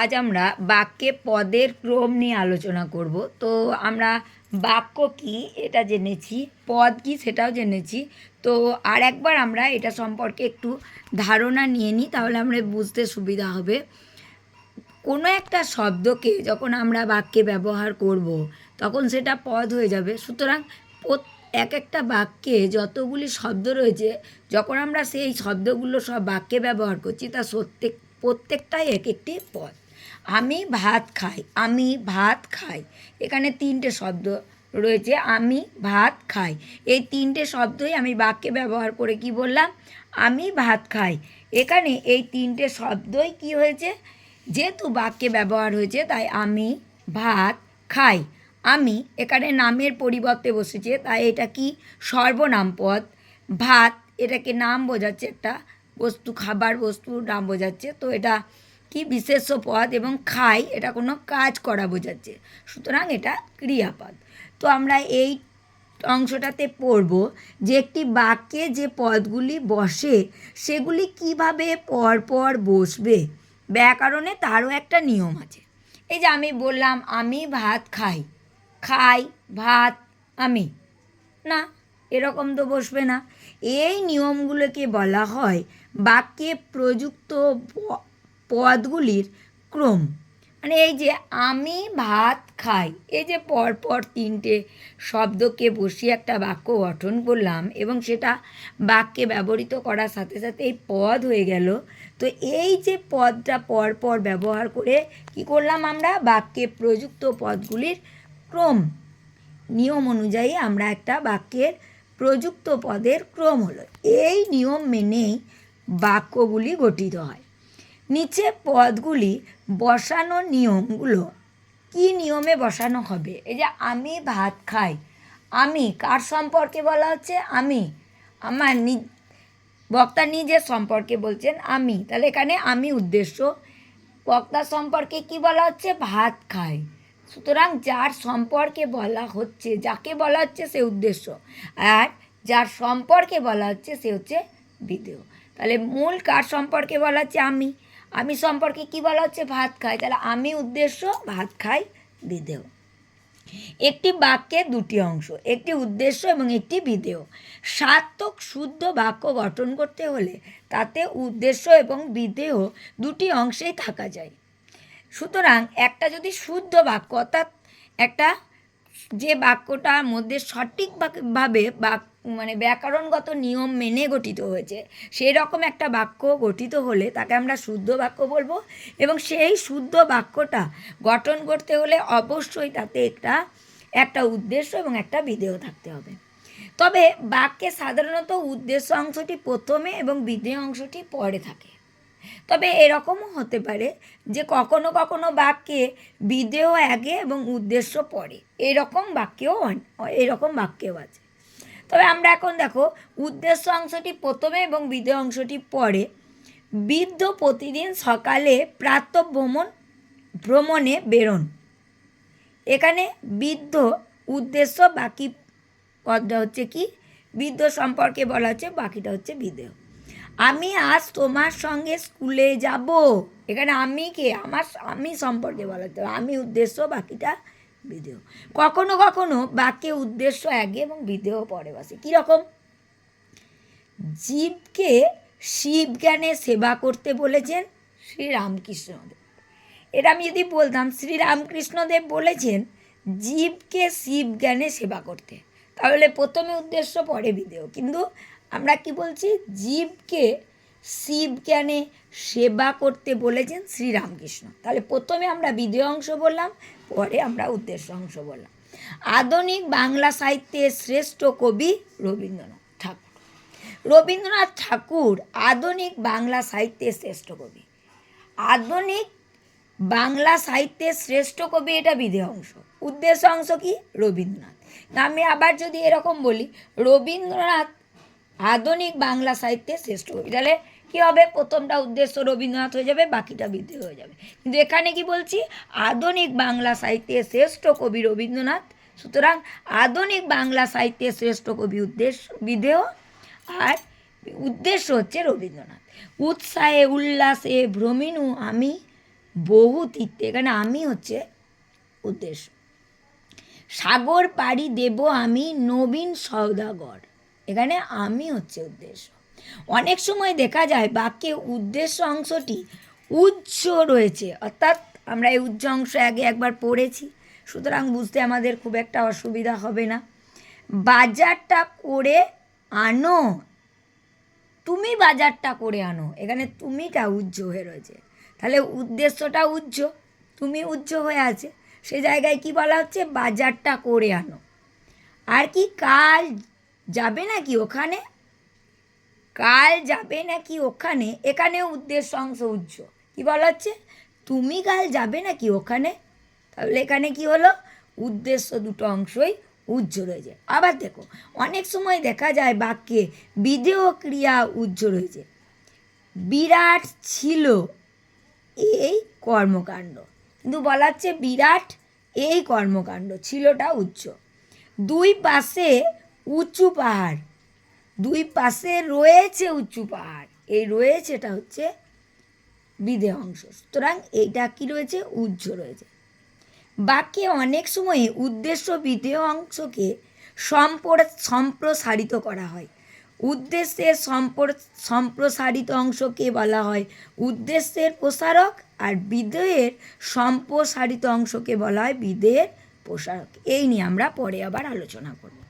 আজ আমরা বাক্যে পদের ক্রম নিয়ে আলোচনা করব। তো আমরা বাক্য কি এটা জেনেছি, পদ কি সেটাও জেনেছি। তো আর একবার আমরা এটা সম্পর্কে একটু ধারণা নিয়ে নিই, তাহলে আমরা বুঝতে সুবিধা হবে। কোনো একটা শব্দকে যখন আমরা বাক্যে ব্যবহার করব, তখন সেটা পদ হয়ে যাবে। সুতরাং এক একটা বাক্যে যতগুলি শব্দ রয়েছে, যখন আমরা সেই শব্দগুলো সব বাক্যে ব্যবহার করছি, তা প্রত্যেক প্রত্যেকটাই এক একটি পদ। আমি ভাত খাই, আমি ভাত খাই। এখানে তিনটে শব্দ রয়েছে, আমি ভাত খাই। এই তিনটে শব্দই আমি বাক্যে ব্যবহার করে কি বললাম? আমি ভাত খাই। এখানে এই তিনটে শব্দই কি হয়েছে? যেহেতু বাক্যে ব্যবহার হয়েছে, তাই আমি ভাত খাই। আমি এখানে নামের পরিবর্তে বসেছে, তাই এটা কি? সর্বনাম পদ। ভাত এটাকে নাম বোঝাচ্ছে, একটা বস্তু, খাবার বস্তু নাম বোঝাচ্ছে। তো এটা কি বিশেষ্য পদ এবং খাই, এটা কোনো কাজ করা বোঝাচ্ছে। সুতরাং এটা ক্রিয়াপদ। তো আমরা এই অংশটাতে পড়ব যে একটি বাক্যে যে পদগুলি বসে, সেগুলি কীভাবে পরপর বসবে। ব্যাকরণে তারও একটা নিয়ম আছে। এই যে আমি বললাম, আমি ভাত খাই। খাই, ভাত, আমি। না, এরকম তো বসবে না। এই নিয়মগুলোকে বলা হয় বাক্যে প্রযুক্ত পদগুলির ক্রম। মানে এই যে আমি ভাত খাই, এই যে পরপর তিনটে শব্দকে বসিয়ে একটা বাক্য গঠন করলাম এবং সেটা বাক্যে ব্যবহৃত করার সাথে সাথে এই পদ হয়ে গেল। তো এই যে পদটা পরপর ব্যবহার করে কি করলাম আমরা? বাক্যে প্রযুক্ত পদগুলির ক্রম। নিয়ম অনুযায়ী আমরা একটা বাক্যের প্রযুক্ত পদের ক্রম হলো। এই নিয়ম মেনেই বাক্যগুলি গঠিত হয়। নিচে পদগুলি বসানো নিয়মগুলো। কি নিয়মে বসানো হবে? এই যে আমি ভাত খাই। আমি কার সম্পর্কে বলা হচ্ছে? আমি। আমার নি, বক্তা নিজের সম্পর্কে বলছেন আমি। তাহলে এখানে আমি উদ্দেশ্য। বক্তা সম্পর্কে কি বলা হচ্ছে? ভাত খাই। সুতরাং যার সম্পর্কে বলা হচ্ছে, যাকে বলা হচ্ছে সে উদ্দেশ্য। আর যার সম্পর্কে বলা হচ্ছে সে হচ্ছে বিধেয় তাহলে মূল কার সম্পর্কে বলা হচ্ছে? আমি। আমি সম্পর্কে কি বলা হচ্ছে? ভাত খাই। তাহলে আমি উদ্দেশ্য ভাত খাই বিধেয় একটি বাক্যের দুটি অংশ, একটি উদ্দেশ্য এবং একটি বিধেয় সার্থক শুদ্ধ বাক্য গঠন করতে হলে তাতে উদ্দেশ্য এবং বিধেয় দুটি অংশেই থাকা যায়। সুতরাং একটা যদি শুদ্ধ বাক্য, অর্থাৎ একটা যে বাক্যটার মধ্যে সঠিকভাবে বাক মানে ব্যাকরণগত নিয়ম মেনে গঠিত হয়েছে, সেই রকম একটা বাক্য গঠিত হলে তাকে আমরা শুদ্ধ বাক্য বলব এবং সেই শুদ্ধ বাক্যটা গঠন করতে হলে অবশ্যই তাতে একটা একটা উদ্দেশ্য এবং একটা বিধেয় থাকতে হবে। তবে বাক্যে সাধারণত উদ্দেশ্য অংশটি প্রথমে এবং বিধেয় অংশটি পরে থাকে। তবে এরকমও হতে পারে যে কখনো কখনো বাক্যে বিধেয় আগে এবং উদ্দেশ্য পরে। এরকম বাক্যেও এরকম বাক্যেও আছে। তবে আমরা এখন দেখো, উদ্দেশ্য অংশটি প্রথমে এবং বিদেহ অংশটি পরে। বৃদ্ধ প্রতিদিন সকালে প্রাতঃ ভ্রমণ ভ্রমণে বেরোন। এখানে বৃদ্ধ উদ্দেশ্য, বাকি পদটা হচ্ছে কি? বৃদ্ধ সম্পর্কে বলা হচ্ছে, বাকিটা হচ্ছে বিধেয় আমি আজ তোমার সঙ্গে স্কুলে যাব। এখানে আমি কে? আমার আমি সম্পর্কে বলা হচ্ছে আমি উদ্দেশ্য, বাকিটা বিধেয় কখনো কখনো বাক্যে উদ্দেশ্য আগে এবং বিদেহ পরে বসে। কীরকম জীবকে শিব জ্ঞানে সেবা করতে বলেছেন শ্রী রামকৃষ্ণদেব এটা আমি যদি বলতাম শ্রী রামকৃষ্ণদেব বলেছেন, জীবকে শিব জ্ঞানে সেবা করতে। তাহলে প্রথমে উদ্দেশ্য, পরে বিদেহ কিন্তু আমরা কি বলছি? জীবকে শিব জ্ঞানে সেবা করতে বলেছেন শ্রীরামকৃষ্ণ। তাহলে প্রথমে আমরা বিধেয় অংশ বললাম, পরে আমরা উদ্দেশ্য অংশ বললাম। আধুনিক বাংলা সাহিত্যের শ্রেষ্ঠ কবি রবীন্দ্রনাথ ঠাকুর। রবীন্দ্রনাথ ঠাকুর আধুনিক বাংলা সাহিত্যের শ্রেষ্ঠ কবি। আধুনিক বাংলা সাহিত্যের শ্রেষ্ঠ কবি এটা বিধে অংশ। উদ্দেশ্য অংশ কি? রবীন্দ্রনাথ। আমি আবার যদি এরকম বলি, রবীন্দ্রনাথ আধুনিক বাংলা সাহিত্যে শ্রেষ্ঠ। কবি তাহলে কী হবে? প্রথমটা উদ্দেশ্য রবীন্দ্রনাথ হয়ে যাবে, বাকিটা বিধেয় হয়ে যাবে। কিন্তু এখানে কি বলছি? আধুনিক বাংলা সাহিত্যের শ্রেষ্ঠ কবি রবীন্দ্রনাথ। সুতরাং আধুনিক বাংলা সাহিত্যের শ্রেষ্ঠ কবি উদ্দেশ্য বিধেয় আর উদ্দেশ্য হচ্ছে রবীন্দ্রনাথ। উৎসাহে, উল্লাসে, ভ্রমিনু, আমি, বহু তীর্থে এখানে আমি হচ্ছে উদ্দেশ্য। সাগর পাড়ি দেব আমি নবীন সওদাগর। এখানে আমি হচ্ছে উদ্দেশ্য। অনেক সময় দেখা যায় বাক্যে উদ্দেশ্য অংশটি উচ্চ রয়েছে, অর্থাৎ আমরা এই উচ্চ অংশ আগে একবার পড়েছি, সুতরাং বুঝতে আমাদের খুব একটা অসুবিধা হবে না। বাজারটা করে আনো, তুমি বাজারটা করে আনো, এখানে তুমিটা উজ্জ হয়ে রয়েছে। তাহলে উদ্দেশ্যটা উজ্জ তুমি উজ্জ হয়ে আছে, সে জায়গায় কি বলা হচ্ছে? বাজারটা করে আনো। আর কি কাল যাবে নাকি ওখানে? কাল যাবে নাকি ওখানে? এখানেও উদ্দেশ্য অংশ উজ্জ কি বলা হচ্ছে? তুমি কাল যাবে নাকি ওখানে? তাহলে এখানে কি হলো? উদ্দেশ্য দুটো অংশই উজ্জ রয়েছে। আবার দেখো, অনেক সময় দেখা যায় বাক্যে বিধেয় ক্রিয়া উজ্জ রয়েছে। বিরাট ছিল এই কর্মকাণ্ড। কিন্তু বলা হচ্ছে বিরাট এই কর্মকাণ্ড, ছিলটা উচ্চ। দুই পাশে উঁচু পাহাড়। দুই পাশে রয়েছে উঁচু পাহাড়। এই রয়েছেটা হচ্ছে বিধেয় অংশ সুতরাং এইটা কি রয়েছে? উজ্জ রয়েছে। বাক্যে অনেক সময়ে উদ্দেশ্য বিধেয় অংশকে সম্পর, সম্প্রসারিত করা হয়। উদ্দেশ্যের সম্পর, সম্প্রসারিত অংশকে বলা হয়। উদ্দেশ্যের প্রসারক আর বিধেয়ের সম্প্রসারিত অংশকে বলা হয় বিধেয়ের প্রসারক। এই নিয়ে আমরা পরে আবার আলোচনা করব।